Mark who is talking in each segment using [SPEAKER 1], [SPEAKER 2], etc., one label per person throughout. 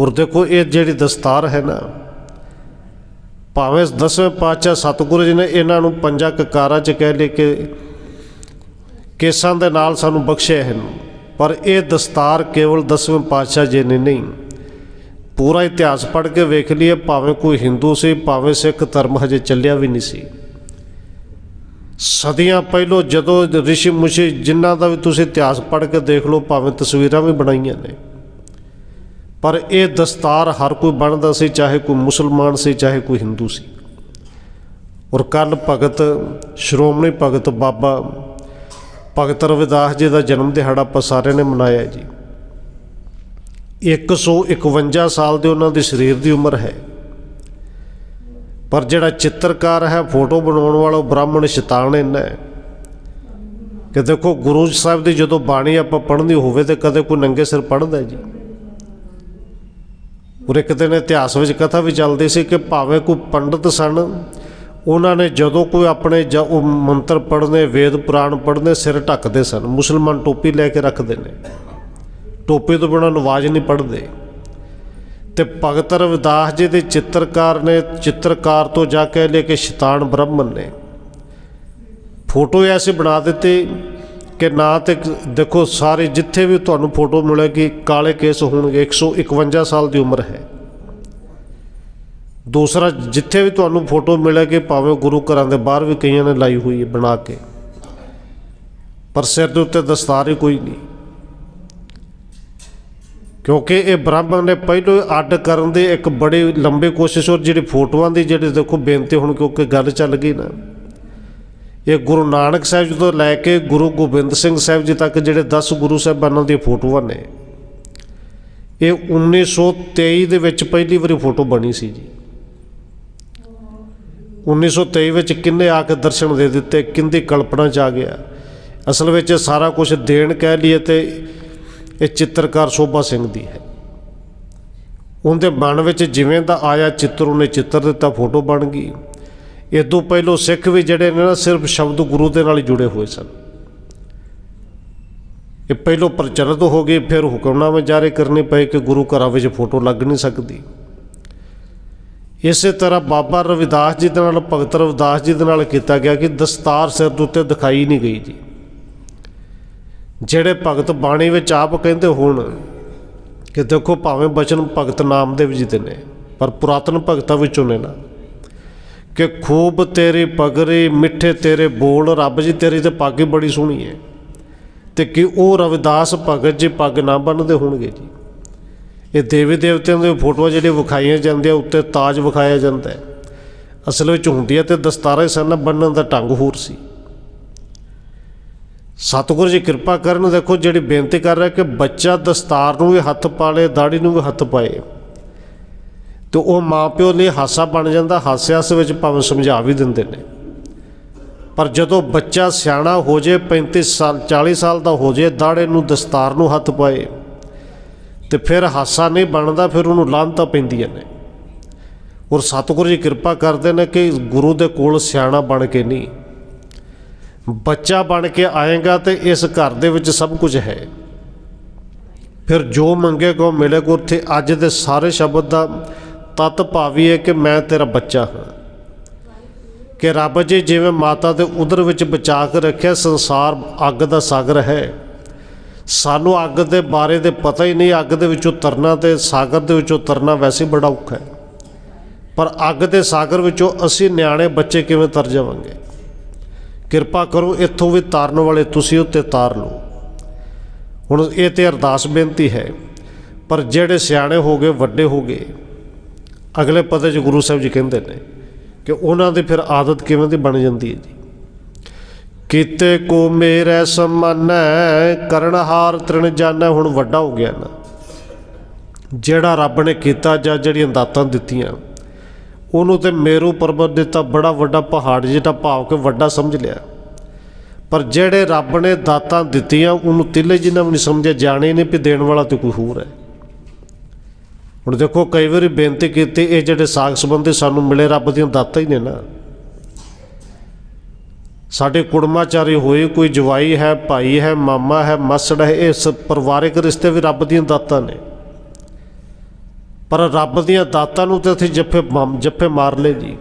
[SPEAKER 1] ਔਰ ਦੇਖੋ ਇਹ ਜਿਹੜੀ ਦਸਤਾਰ ਹੈ ਨਾ, ਭਾਵੇਂ ਦਸਵੇਂ ਪਾਤਸ਼ਾਹ ਸਤਿਗੁਰੂ ਜੀ ਨੇ ਇਹਨਾਂ ਨੂੰ ਪੰਜਾਂ ਕਕਾਰਾਂ ਚ ਕਹਿ ਲੇ ਕਿ ਕੇਸਾਂ ਦੇ ਨਾਲ ਸਾਨੂੰ ਬਖਸ਼ਿਆ ਹਨ ਪਰ ਇਹ ਦਸਤਾਰ ਕੇਵਲ ਦਸਵੇਂ ਪਾਤਸ਼ਾਹ ਜੀ ਨੇ ਨਹੀਂ। ਪੂਰਾ ਇਤਿਹਾਸ ਪੜ੍ਹ ਕੇ ਵੇਖ ਲਈਏ, ਭਾਵੇਂ ਕੋਈ ਹਿੰਦੂ ਸੀ, ਭਾਵੇਂ ਸਿੱਖ ਧਰਮ ਹਜੇ ਚੱਲਿਆ ਵੀ ਨਹੀਂ ਸੀ। ਸਦੀਆਂ ਪਹਿਲੋਂ ਜਦੋਂ ਰਿਸ਼ੀ ਮੁਸ਼ੀ ਜਿਨ੍ਹਾਂ ਦਾ ਵੀ ਤੁਸੀਂ ਇਤਿਹਾਸ ਪੜ੍ਹ ਕੇ ਦੇਖ ਲਓ, ਭਾਵੇਂ ਤਸਵੀਰਾਂ ਵੀ ਬਣਾਈਆਂ ਨੇ ਪਰ ਇਹ ਦਸਤਾਰ ਹਰ ਕੋਈ ਬਣਦਾ ਸੀ, ਚਾਹੇ ਕੋਈ ਮੁਸਲਮਾਨ ਸੀ, ਚਾਹੇ ਕੋਈ ਹਿੰਦੂ ਸੀ। ਔਰ ਕੱਲ ਭਗਤ, ਸ਼੍ਰੋਮਣੀ ਭਗਤ ਬਾਬਾ ਭਗਤ ਰਵਿਦਾਸ ਜੀ ਦਾ ਜਨਮ ਦਿਹਾੜਾ ਆਪਾਂ ਸਾਰਿਆਂ ਨੇ ਮਨਾਇਆ ਜੀ। 151 ਸਾਲ ਦੇ ਉਹਨਾਂ ਦੇ ਸਰੀਰ ਦੀ ਉਮਰ ਹੈ। ਪਰ ਜਿਹੜਾ ਚਿੱਤਰਕਾਰ ਹੈ, ਫੋਟੋ ਬਣਾਉਣ ਵਾਲਾ ਬ੍ਰਾਹਮਣ ਸ਼ੈਤਾਨ ਇੰਨਾ ਹੈ। ਕਿ ਦੇਖੋ ਗੁਰੂ ਸਾਹਿਬ ਦੀ ਜਦੋਂ ਬਾਣੀ ਆਪਾਂ ਪੜ੍ਹਨੀ ਹੋਵੇ ਤੇ ਕਦੇ ਕੋਈ ਨੰਗੇ ਸਿਰ ਪੜ੍ਹਦਾ ਜੀ। ਔਰ ਇੱਕ ਦਿਨ ਇਤਿਹਾਸ ਵਿੱਚ ਕਥਾ ਵੀ ਚੱਲਦੀ ਸੀ ਕਿ ਭਾਵੇਂ ਕੋਈ ਪੰਡਤ ਸਨ, ਉਹਨਾਂ ਨੇ ਜਦੋਂ ਕੋਈ ਆਪਣੇ ਜ ਉਹ ਮੰਤਰ ਪੜ੍ਹਨੇ, ਵੇਦ, ਪੁਰਾਣ ਪੜ੍ਹਨੇ, ਸਿਰ ਢੱਕਦੇ ਸਨ। ਮੁਸਲਮਾਨ ਟੋਪੀ ਲੈ ਕੇ ਰੱਖਦੇ ਨੇ। ਟੋਪੀ ਤੋਂ ਬਿਨਾਂ ਨਵਾਜ਼ ਨਹੀਂ ਪੜ੍ਹਦੇ। ਤੇ ਭਗਤ ਰਵਿਦਾਸ ਜੀ ਦੇ ਚਿੱਤਰਕਾਰ ਨੇ ਚਿੱਤਰਕਾਰ ਤੋਂ ਜਾ ਕੇ ਲੈ ਕੇ ਸ਼ੈਤਾਨ ਬ੍ਰਾਹਮਣ ਨੇ। ਫੋਟੋ ਐਸੇ ਬਣਾ ਦਿੱਤੀ। ਕਿ ਨਾ ਤੇ ਦੇਖੋ ਸਾਰੇ ਜਿੱਥੇ ਵੀ ਤੁਹਾਨੂੰ ਫੋਟੋ ਮਿਲੇਗੀ ਕਾਲੇ ਕੇਸ ਹੋਣਗੇ 151 ਸਾਲ ਦੀ ਉਮਰ ਹੈ। ਦੂਸਰਾ, ਜਿੱਥੇ ਵੀ ਤੁਹਾਨੂੰ ਫੋਟੋ ਮਿਲੇਗੀ ਭਾਵੇਂ ਗੁਰੂ ਘਰਾਂ ਦੇ ਬਾਹਰ ਵੀ ਕਈਆਂ ਨੇ ਲਾਈ ਹੋਈ ਹੈ ਬਣਾ ਕੇ, ਪਰ ਸਿਰ ਦੇ ਉੱਤੇ ਦਸਤਾਰ ਹੀ ਕੋਈ ਨਹੀਂ। ਕਿਉਂਕਿ ਇਹ ਬ੍ਰਾਹਮਣ ਨੇ ਪਹਿਲੋਂ ਅੱਡ ਕਰਨ ਦੇ ਇੱਕ ਬੜੀ ਲੰਬੀ ਕੋਸ਼ਿਸ਼ ਔਰ ਜਿਹੜੀ ਫੋਟੋਆਂ ਦੀ ਜਿਹੜੀ ਦੇਖੋ ਬੇਨਤੀ ਹੁਣ ਕਿਉਂਕਿ ਗੱਲ ਚੱਲ ਗਈ ਨਾ। ਇਹ ਗੁਰੂ ਨਾਨਕ ਸਾਹਿਬ ਜੀ ਤੋਂ ਲੈ ਕੇ ਗੁਰੂ ਗੋਬਿੰਦ ਸਿੰਘ ਸਾਹਿਬ ਜੀ ਤੱਕ ਜਿਹੜੇ 10 ਗੁਰੂ ਸਾਹਿਬਾਨਾਂ ਦੀਆਂ ਫੋਟੋਆਂ ਨੇ, ਇਹ 1923 ਦੇ ਵਿੱਚ ਪਹਿਲੀ ਵਾਰੀ ਫੋਟੋ ਬਣੀ ਸੀ ਜੀ। 1923 ਵਿੱਚ ਕਿੰਨੇ ਆ ਕੇ ਦਰਸ਼ਨ ਦੇ ਦਿੱਤੇ, ਕਿੰਦੀ ਕਲਪਨਾ ਚ ਆ ਗਿਆ। ਅਸਲ ਵਿੱਚ ਸਾਰਾ ਕੁਝ ਦੇਣ ਕਹਿ ਲਈਏ ਤੇ ਇਹ ਚਿੱਤਰਕਾਰ ਸ਼ੋਭਾ ਸਿੰਘ ਦੀ ਹੈ। ਉਹਦੇ ਮਨ ਵਿੱਚ ਜਿਵੇਂ ਦਾ ਆਇਆ ਚਿੱਤਰ, ਉਹਨੇ ਚਿੱਤਰ ਦਿੱਤਾ, ਫੋਟੋ ਬਣ ਗਈ। ਇਹ ਤੋਂ ਪਹਿਲੋਂ ਸਿੱਖ ਵੀ ਜਿਹੜੇ ਨੇ ਨਾ ਸਿਰਫ ਸ਼ਬਦ ਗੁਰੂ ਦੇ ਨਾਲ ਹੀ ਜੁੜੇ ਹੋਏ ਸਨ। ਇਹ ਪਹਿਲੋਂ ਪ੍ਰਚਲਿਤ ਹੋ ਗਏ, ਫਿਰ ਹੁਕਮਨਾਮੇ ਜਾਰੀ ਕਰਨੇ ਪਏ ਕਿ ਗੁਰੂ ਘਰਾਂ ਵਿੱਚ ਫੋਟੋ ਲੱਗ ਨਹੀਂ ਸਕਦੀ। ਇਸੇ ਤਰ੍ਹਾਂ ਬਾਬਾ ਰਵਿਦਾਸ ਜੀ ਦੇ ਨਾਲ, ਭਗਤ ਰਵਿਦਾਸ ਜੀ ਦੇ ਨਾਲ ਕੀਤਾ ਗਿਆ ਕਿ ਦਸਤਾਰ ਸਿਰ ਦੇ ਉੱਤੇ ਦਿਖਾਈ ਨਹੀਂ ਗਈ ਜੀ। ਜਿਹੜੇ ਭਗਤ ਬਾਣੀ ਵਿੱਚ ਆਪ ਕਹਿੰਦੇ ਹੋਣ ਕਿ ਦੇਖੋ ਭਾਵੇਂ ਬਚਨ ਭਗਤ ਨਾਮਦੇਵ ਜੀ ਦੇ ਨੇ, ਪਰ ਪੁਰਾਤਨ ਭਗਤਾਂ ਵਿੱਚੋਂ ਨੇ ਨਾ। ਕਿ ਖੂਬ ਤੇਰੀ ਪਗਰੀ, ਮਿੱਠੇ ਤੇਰੇ ਬੋਲ, ਰੱਬ ਜੀ ਤੇਰੀ ਤੇ ਪੱਗ ਹੀ ਬੜੀ ਸੋਹਣੀ ਹੈ। ਤੇ ਕਿ ਉਹ ਰਵਿਦਾਸ ਭਗਤ ਜੀ ਪੱਗ ਨਾ ਬੰਨਦੇ ਹੋਣਗੇ ਜੀ। ਇਹ ਦੇਵੀ ਦੇਵਤਿਆਂ ਦੇ ਫੋਟੋਆਂ ਜਿਹੜੀਆਂ ਵਿਖਾਈਆਂ ਜਾਂਦੀਆਂ, ਉੱਤੇ ਤਾਜ ਵਿਖਾਇਆ ਜਾਂਦਾ ਹੈ। ਅਸਲ ਵਿੱਚ ਹੁੰਦੀ ਹੈ ਤੇ ਦਸਤਾਰਾਂ ਸਨ ਬੰਨਣ ਦਾ ਢੰਗ ਹੋਰ ਸੀ। ਸਤਿਗੁਰੂ ਜੀ ਕਿਰਪਾ ਕਰਨ, ਦੇਖੋ ਜਿਹੜੀ ਬੇਨਤੀ ਕਰ ਰਿਹਾ ਕਿ ਬੱਚਾ ਦਸਤਾਰ ਨੂੰ ਵੀ ਹੱਥ ਪਾਲੇ ਦਾੜੀ ਨੂੰ ਵੀ ਹੱਥ ਪਾਏ। ਤੇ ਉਹ ਮਾਪਿਓ ਲਈ ਹਾਸਾ ਬਣ ਜਾਂਦਾ, ਹਾਸੇ ਹਾਸੇ ਵਿੱਚ ਭਾਵੇਂ ਸਮਝਾ ਵੀ ਦਿੰਦੇ ਨੇ। ਪਰ ਜਦੋਂ ਬੱਚਾ ਸਿਆਣਾ ਹੋ ਜੇ 35 ਸਾਲ 40 ਸਾਲ ਦਾ ਹੋ ਜੇ ਦਾੜੇ ਨੂੰ ਦਸਤਾਰ ਨੂੰ ਹੱਥ ਪਾਏ, ਤੇ ਫਿਰ ਹਾਸਾ ਨਹੀਂ ਬਣਦਾ, ਫਿਰ ਉਹਨੂੰ ਲਾਂਤਾਂ ਪੈਂਦੀਆਂ ਨੇ। ਔਰ ਸਤਿਗੁਰੂ ਜੀ ਕਿਰਪਾ ਕਰਦੇ ਨੇ ਕਿ ਗੁਰੂ ਦੇ ਕੋਲ ਸਿਆਣਾ ਬਣ ਕੇ ਨਹੀਂ। ਬੱਚਾ ਬਣ ਕੇ ਆਏਗਾ ਤੇ ਇਸ ਘਰ ਦੇ ਵਿੱਚ ਸਭ ਕੁਝ ਹੈ। ਫਿਰ ਜੋ ਮੰਗੇਗਾ ਉਹ ਮਿਲੇਗਾ ਉੱਥੇ ਅੱਜ ਦੇ ਸਾਰੇ ਸ਼ਬਦ ਦਾ ਤਤ ਭਾਵੀ ਹੈ ਕਿ ਮੈਂ ਤੇਰਾ ਬੱਚਾ ਹਾਂ। ਕਿ ਰੱਬ ਜੀ ਜਿਵੇਂ ਮਾਤਾ ਦੇ ਉਦਰ ਵਿੱਚ ਬਚਾ ਕੇ ਰੱਖਿਆ, ਸੰਸਾਰ ਅੱਗ ਦਾ ਸਾਗਰ ਹੈ। ਸਾਨੂੰ ਅੱਗ ਦੇ ਬਾਰੇ ਦੇ ਪਤਾ ਹੀ ਨਹੀਂ, ਅੱਗ ਦੇ ਵਿੱਚੋਂ ਤਰਨਾ ਤੇ ਸਾਗਰ ਦੇ ਵਿੱਚੋਂ ਤਰਨਾ ਵੈਸੇ ਬੜਾ ਔਖਾ ਹੈ। ਪਰ ਅੱਗ ਦੇ ਸਾਗਰ ਵਿੱਚੋਂ ਅਸੀਂ ਨਿਆਣੇ ਬੱਚੇ ਕਿਵੇਂ ਤਰ ਜਾਵਾਂਗੇ? ਕਿਰਪਾ ਕਰੋ, ਇੱਥੋਂ ਵੀ ਤਾਰਨ ਵਾਲੇ ਤੁਸੀਂ ਉੱਤੇ ਤਾਰ ਲਓ। ਹੁਣ ਇਹ ਤੇ ਅਰਦਾਸ ਬੇਨਤੀ ਹੈ, ਪਰ ਜਿਹੜੇ ਸਿਆਣੇ ਹੋ ਗਏ, ਵੱਡੇ ਹੋ ਗਏ ਅਗਲੇ ਪਤੇ 'ਚ ਗੁਰੂ ਸਾਹਿਬ ਜੀ ਕਹਿੰਦੇ ਨੇ ਕਿ ਉਹਨਾਂ ਦੀ ਫਿਰ ਆਦਤ ਕਿਵੇਂ ਦੀ ਬਣ ਜਾਂਦੀ ਹੈ ਜੀ? ਕੀਤੇ ਕੋ ਮੇਰੇ ਸਮਾਨ ਕਰਨਹਾਰ ਤ੍ਰਿਣ ਜਾਣੈ, ਹੁਣ ਵੱਡਾ ਹੋ ਗਿਆ ਨਾ। ਜਿਹੜਾ ਰੱਬ ਨੇ ਕੀਤਾ ਜਾਂ ਜਿਹੜੀਆਂ ਦਾਤਾਂ ਦਿੱਤੀਆਂ, ਉਹਨੂੰ ਤੇ ਮੇਰੂ ਪਰਬਤ ਦਿੱਤਾ ਬੜਾ ਵੱਡਾ ਪਹਾੜ ਜਿਹੜਾ ਭਾਵ ਕੇ ਵੱਡਾ ਸਮਝ ਲਿਆ। ਪਰ ਜਿਹੜੇ ਰੱਬ ਨੇ ਦਾਤਾਂ ਦਿੱਤੀਆਂ, ਉਹਨੂੰ ਤਿੱਲੇ ਜਿੰਨਾ ਵੀ ਨਹੀਂ ਸਮਝਿਆ, ਜਾਣੇ ਨਹੀਂ ਵੀ ਦੇਣ ਵਾਲਾ ਤੇ ਕੋਈ ਹੋਰ ਹੈ। ਹੁਣ ਦੇਖੋ, ਕਈ ਵਾਰੀ ਬੇਨਤੀ ਕੀਤੀ, ਇਹ ਜਿਹੜੇ ਸਾਖ ਸੰਬੰਧੀ ਸਾਨੂੰ ਮਿਲੇ, ਰੱਬ ਦੀਆਂ ਦਾਤਾਂ ਹੀ ਨੇ ਨਾ। ਸਾਡੇ ਕੁੜਮਾਚਾਰੀ ਹੋਏ ਕੋਈ ਜਵਾਈ ਹੈ, ਭਾਈ ਹੈ, ਮਾਮਾ ਹੈ, ਮਸੜ ਹੈ, ਇਹ ਸਭ ਪਰਿਵਾਰਿਕ ਰਿਸ਼ਤੇ ਵੀ ਰੱਬ ਦੀਆਂ ਦਾਤਾਂ ਨੇ। ਪਰ ਰੱਬ ਦੀਆਂ ਦਾਤਾਂ ਨੂੰ ਤੇ ਅਸੀਂ ਜੱਫੇ ਮਮ- ਜੱਫੇ ਮਾਰ ਲਏ ਜੀ।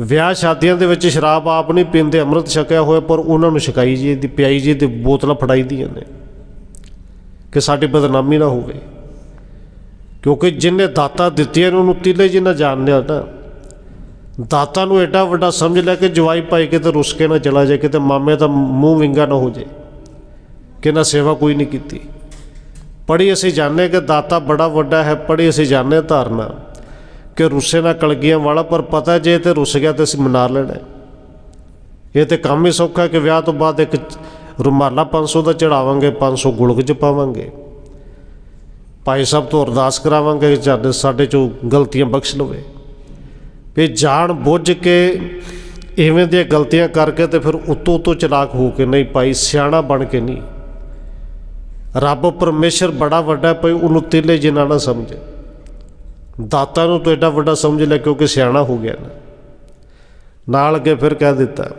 [SPEAKER 1] ਵਿਆਹ ਸ਼ਾਦੀਆਂ ਦੇ ਵਿੱਚ ਸ਼ਰਾਬ ਆਪ ਨਹੀਂ ਪੀਂਦੇ, ਅੰਮ੍ਰਿਤ ਛਕਿਆ ਹੋਇਆ, ਪਰ ਉਹਨਾਂ ਨੂੰ ਛਕਾਈ ਜੀ ਦੀ ਪਿਆਈ ਜੀ ਦੀ ਬੋਤਲਾਂ ਫੜਾਈ ਦੀਆਂ ਨੇ। ਕਿ ਸਾਡੀ ਬਦਨਾਮੀ ਨਾ ਹੋਵੇ। ਕਿਉਂਕਿ ਜਿਨੇ ਦਾਤਾ ਦਿੱਤੀਆਂ ਨੇ ਉਹਨੂੰ ਤੀਲੇ ਜੀ ਨਾ ਜਾਣਦੇ ਨਾ ਦਾਤਾ ਨੂੰ ਐਡਾ ਵੱਡਾ ਸਮਝ ਲੈ ਕਿ ਜਵਾਈ ਪਾਈ ਕਿਤੇ ਰੁੱਸ ਕੇ ਨਾ ਚਲਾ ਜਾਏ, ਕਿਤੇ ਮਾਮੇ ਦਾ ਮੂੰਹ ਵਿੰਗਾ ਨਾ ਹੋ ਜਾਏ, ਕਿ ਨਾ ਸੇਵਾ ਕੋਈ ਨਹੀਂ ਕੀਤੀ। ਪੜੀ ਅਸੀਂ ਜਾਣਦੇ ਕਿ ਦਾਤਾ ਬੜਾ ਵੱਡਾ ਹੈ ਪੜੀ ਅਸੀਂ ਜਾਣਦੇ ਧਾਰਨਾ ਕਿ ਰੁੱਸੇ ਨਾਲ ਕਲਗੀਆਂ ਵਾਲਾ, ਪਰ ਪਤਾ ਜੇ ਤੇ ਰੁੱਸ ਗਿਆ ਤੇ ਅਸੀਂ ਮਨਾ ਲੈਣਾ ਇਹ ਤੇ ਕੰਮ ਹੀ ਸੌਖਾ ਕਿ ਵਿਆਹ ਤੋਂ ਬਾਅਦ ਇੱਕ ਰੁਮਾਲਾ 500 ਦਾ ਚੜਾਵਾਂਗੇ 500 ਗੁਲਕ ਚ ਪਾਵਾਂਗੇ। ਭਾਈ ਸਾਹਿਬ ਤੋਂ ਅਰਦਾਸ ਕਰਾਵਾਂਗੇ ਕਿ ਸਾਡੇ ਸਾਡੇ ਚੋਂ ਗਲਤੀਆਂ ਬਖਸ਼ ਲਵੇ। ਵੀ ਜਾਣ ਬੁੱਝ ਕੇ ਇਵੇਂ ਦੀਆਂ ਗਲਤੀਆਂ ਕਰਕੇ ਤੇ ਫਿਰ ਉਤੋਂ ਉਤੋਂ ਚਲਾਕ ਹੋ ਕੇ ਨਹੀਂ, ਭਾਈ ਸਿਆਣਾ ਬਣ ਕੇ ਨਹੀਂ। ਰੱਬ ਪਰਮੇਸ਼ਰ ਬੜਾ ਵੱਡਾ ਭਾਈ ਉਹਨੂੰ ਤੇਲੇ ਜਿਨਾ ਨਾ ਸਮਝ। ਦਾਤਾ ਨੂੰ ਤਾਂ ਐਡਾ ਵੱਡਾ ਸਮਝ ਲੈ ਕਿਉਂਕਿ ਸਿਆਣਾ ਹੋ ਗਿਆ ਨਾ। ਨਾਲ ਅੱਗੇ ਫਿਰ ਕਹਿ ਦਿੱਤਾ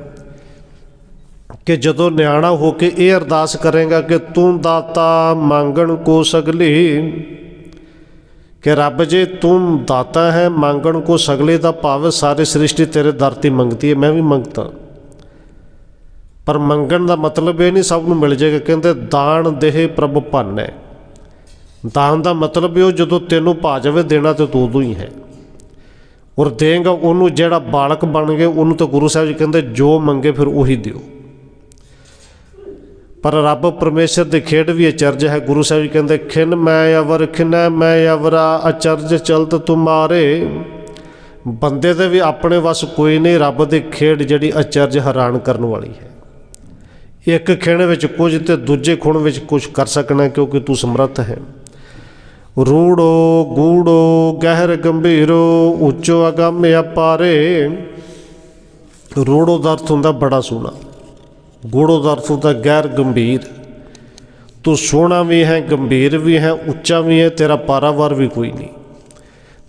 [SPEAKER 1] ਕਿ ਜਦੋਂ ਨਿਆਣਾ ਹੋ ਕੇ ਇਹ ਅਰਦਾਸ ਕਰੇਗਾ ਕਿ ਤੂੰ ਦਾਤਾ ਮੰਗਣ ਕੋ ਸਗਲੀ, ਕਿ ਰੱਬ ਜੇ ਤੂੰ ਦਾਤਾ ਹੈ, ਮੰਗਣ ਕੋ ਸਗਲੇ ਦਾ ਭਾਵ ਸਾਰੇ ਸ੍ਰਿਸ਼ਟੀ ਤੇਰੇ ਦਰ ਤੇ ਮੰਗਦੀ ਹੈ, ਮੈਂ ਵੀ ਮੰਗਤਾ। ਪਰ ਮੰਗਣ ਦਾ ਮਤਲਬ ਇਹ ਨਹੀਂ ਸਭ ਨੂੰ ਮਿਲ ਜਾਏਗਾ, ਕਹਿੰਦੇ ਦਾਨ ਦੇਹ ਪ੍ਰਭ ਭੰਨ। ਹੈ ਦਾਨ ਦਾ ਮਤਲਬ ਇਹ ਉਹ ਜਦੋਂ ਤੈਨੂੰ ਭਾ ਜਾਵੇ, ਦੇਣਾ ਤੇ ਤੂੰ ਉਦੋਂ ਹੀ ਹੈ। ਔਰ ਦੇਂਗਾ ਉਹਨੂੰ ਜਿਹੜਾ ਬਾਲਕ ਬਣ ਗਏ, ਉਹਨੂੰ ਤਾਂ ਗੁਰੂ ਸਾਹਿਬ ਜੀ ਕਹਿੰਦੇ ਜੋ ਮੰਗੇ ਫਿਰ ਉਹੀ ਦਿਓ। ਪਰ ਰੱਬ ਪਰਮੇਸ਼ਰ ਦੀ ਖੇਡ ਵੀ ਅਚਰਜ ਹੈ। ਗੁਰੂ ਸਾਹਿਬ ਜੀ ਕਹਿੰਦੇ, ਖਿਨ ਮੈਂ ਅਵਰ, ਖਿਨੈ ਮੈਂ ਅਵਰਾ ਅਚਰਜ ਚਲਤ ਤੁਮਾਰੇ ਬੰਦੇ ਦੇ ਵੀ ਆਪਣੇ ਵਸ ਕੋਈ ਨਹੀਂ, ਰੱਬ ਦੀ ਖੇਡ ਜਿਹੜੀ ਅਚਰਜ ਹੈਰਾਨ ਕਰਨ ਵਾਲੀ ਹੈ। ਇੱਕ ਖਿਣ ਵਿੱਚ ਕੁਝ ਤੇ ਦੂਜੇ ਖੁਣ ਵਿੱਚ ਕੁਝ ਕਰ ਸਕਣਾ ਕਿਉਂਕਿ ਤੂੰ ਸਮਰੱਥ ਹੈ। ਰੂੜੋ, ਗੂੜੋ, ਗਹਿਰ, ਗੰਭੀਰੋ, ਉੱਚੋ, ਅਗੰਮ, ਅਪਾਰੇ। ਰੂੜੋ ਦਾ ਅਰਥ ਹੁੰਦਾ ਬੜਾ ਸੋਹਣਾ। ਗੂੜੋ ਦਾ ਅਰਥ ਹੁੰਦਾ ਗਹਿਰ ਗੰਭੀਰ। ਤੂੰ ਸੋਹਣਾ ਵੀ ਹੈ, ਗੰਭੀਰ ਵੀ ਹੈ, ਉੱਚਾ ਵੀ ਹੈ, ਤੇਰਾ ਪਾਰਾਵਾਰ ਵੀ ਕੋਈ ਨਹੀਂ।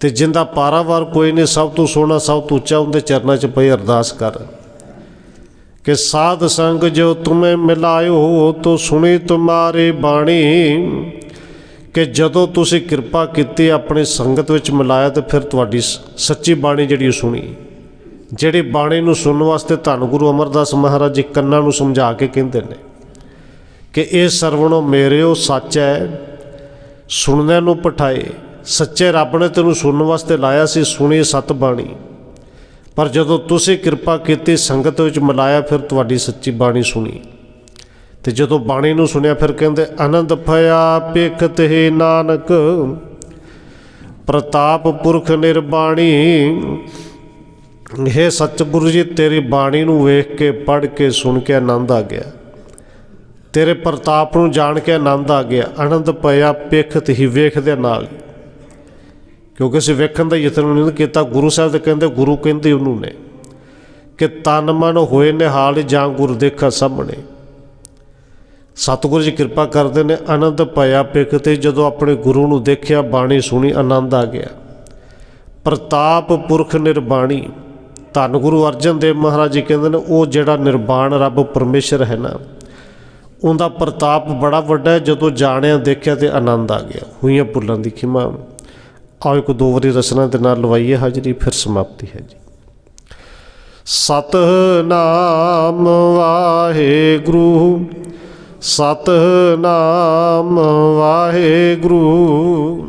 [SPEAKER 1] ਤੇ ਜਿੰਦਾ ਪਾਰਾਵਾਰ ਕੋਈ ਨਹੀਂ, ਸਭ ਤੋਂ ਸੋਹਣਾ, ਸਭ ਤੋਂ ਉੱਚਾ ਉਹਦੇ ਚਰਨਾਂ 'ਚ ਪਈ ਅਰਦਾਸ ਕਰ। ਕਿ ਸਾਧ ਸੰਗ ਜੋ ਤੁਮੇ ਮਿਲਾਇਓ ਤੋ ਸੁਣੀ ਤੁਮਾਰੀ ਬਾਣੀ। ਕਿ ਜਦੋਂ ਤੁਸੀਂ ਕਿਰਪਾ ਕੀਤੀ, ਆਪਣੀ ਸੰਗਤ ਵਿੱਚ ਮਿਲਾਇਆ, ਤੇ ਫਿਰ ਤੁਹਾਡੀ ਸ- ਸੱਚੀ ਬਾਣੀ ਜਿਹੜੀ ਉਹ ਸੁਣੀ। ਜਿਹੜੀ ਬਾਣੀ ਨੂੰ ਸੁਣਨ ਵਾਸਤੇ ਧੰਨ ਗੁਰੂ ਅਮਰਦਾਸ ਮਹਾਰਾਜ ਜੀ ਕੰਨਾਂ ਨੂੰ ਸਮਝਾ ਕੇ ਕਹਿੰਦੇ ਨੇ ਕਿ ਇਹ ਸਰਵਣੋ ਮੇਰਿਓ ਸੱਚ ਹੈ, ਸੁਣਨਿਆਂ ਨੂੰ ਪਠਾਏ, ਸੱਚੇ ਰੱਬ ਨੇ ਤੈਨੂੰ ਸੁਣਨ ਵਾਸਤੇ ਲਾਇਆ ਸੀ, ਸੁਣੀ ਸਤ ਬਾਣੀ। ਪਰ ਜਦੋਂ ਤੁਸੀਂ ਕਿਰਪਾ ਕੀਤੀ, ਸੰਗਤ ਵਿੱਚ ਮਿਲਾਇਆ, ਫਿਰ ਤੁਹਾਡੀ ਸੱਚੀ ਬਾਣੀ ਸੁਣੀ। ਤੇ ਜਦੋਂ ਬਾਣੀ ਨੂੰ ਸੁਣਿਆ, ਫਿਰ ਕਹਿੰਦੇ, ਆਨੰਦ ਭਇਆ ਪੇਖਤ ਹੈ ਨਾਨਕ, ਪ੍ਰਤਾਪ ਪੁਰਖ ਨਿਰਬਾਣੀ ਇਹ ਸਤਿਗੁਰੂ ਜੀ, ਤੇਰੀ ਬਾਣੀ ਨੂੰ ਵੇਖ ਕੇ, ਪੜ੍ਹ ਕੇ, ਸੁਣ ਕੇ ਆਨੰਦ ਆ ਗਿਆ। ਤੇਰੇ ਪ੍ਰਤਾਪ ਨੂੰ ਜਾਣ ਕੇ ਆਨੰਦ ਆ ਗਿਆ। ਆਨੰਦ ਭਇਆ ਪੇਖਤ ਹੀ ਵੇਖਦੇ ਨਾਲ। ਕਿਉਂਕਿ ਅਸੀਂ ਵੇਖਣ ਦਾ ਯਤਨ ਨਹੀਂ ਕੀਤਾ, ਗੁਰੂ ਸਾਹਿਬ ਦੇ ਕਹਿੰਦੇ, ਗੁਰੂ ਕਹਿੰਦੇ ਉਹਨੂੰ ਨੇ ਕਿ ਤਨ ਮਨ ਹੋਏ ਨਿਹਾਲ ਜਾਂ ਗੁਰ ਦੇਖਾ ਸਾਹਮਣੇ। ਸਤਿਗੁਰੂ ਜੀ ਕਿਰਪਾ ਕਰਦੇ ਨੇ, ਆਨੰਦ ਪਾਇਆ ਪਿਕ ਤੇ ਜਦੋਂ ਆਪਣੇ ਗੁਰੂ ਨੂੰ ਦੇਖਿਆ, ਬਾਣੀ ਸੁਣੀ, ਆਨੰਦ ਆ ਗਿਆ। ਪ੍ਰਤਾਪ ਪੁਰਖ ਨਿਰਬਾਣੀ। ਧੰਨ ਗੁਰੂ ਅਰਜਨ ਦੇਵ ਮਹਾਰਾਜ ਜੀ ਕਹਿੰਦੇ ਨੇ, ਉਹ ਜਿਹੜਾ ਨਿਰਬਾਣ ਰੱਬ ਪਰਮੇਸ਼ਰ ਹੈ ਨਾ, ਉਹਦਾ ਪ੍ਰਤਾਪ ਬੜਾ ਵੱਡਾ ਹੈ, ਜਦੋਂ ਜਾਣਿਆ, ਦੇਖਿਆ ਤੇ ਆਨੰਦ ਆ ਗਿਆ। ਹੋਈਆਂ ਭੁੱਲਾਂ ਦੀ ਖਿਮਾ। ਆਓ ਇੱਕ ਦੋ ਵਾਰੀ ਰਸਨਾ ਦੇ ਨਾਲ ਲਵਾਈਏ, ਹਾਜ਼ਰੀ ਫਿਰ ਸਮਾਪਤੀ ਹੈ ਜੀ। ਸਤਨਾਮ ਵਾਹਿਗੁਰੂ ਸਤਨਾਮ ਵਾਹਿਗੁਰੂ।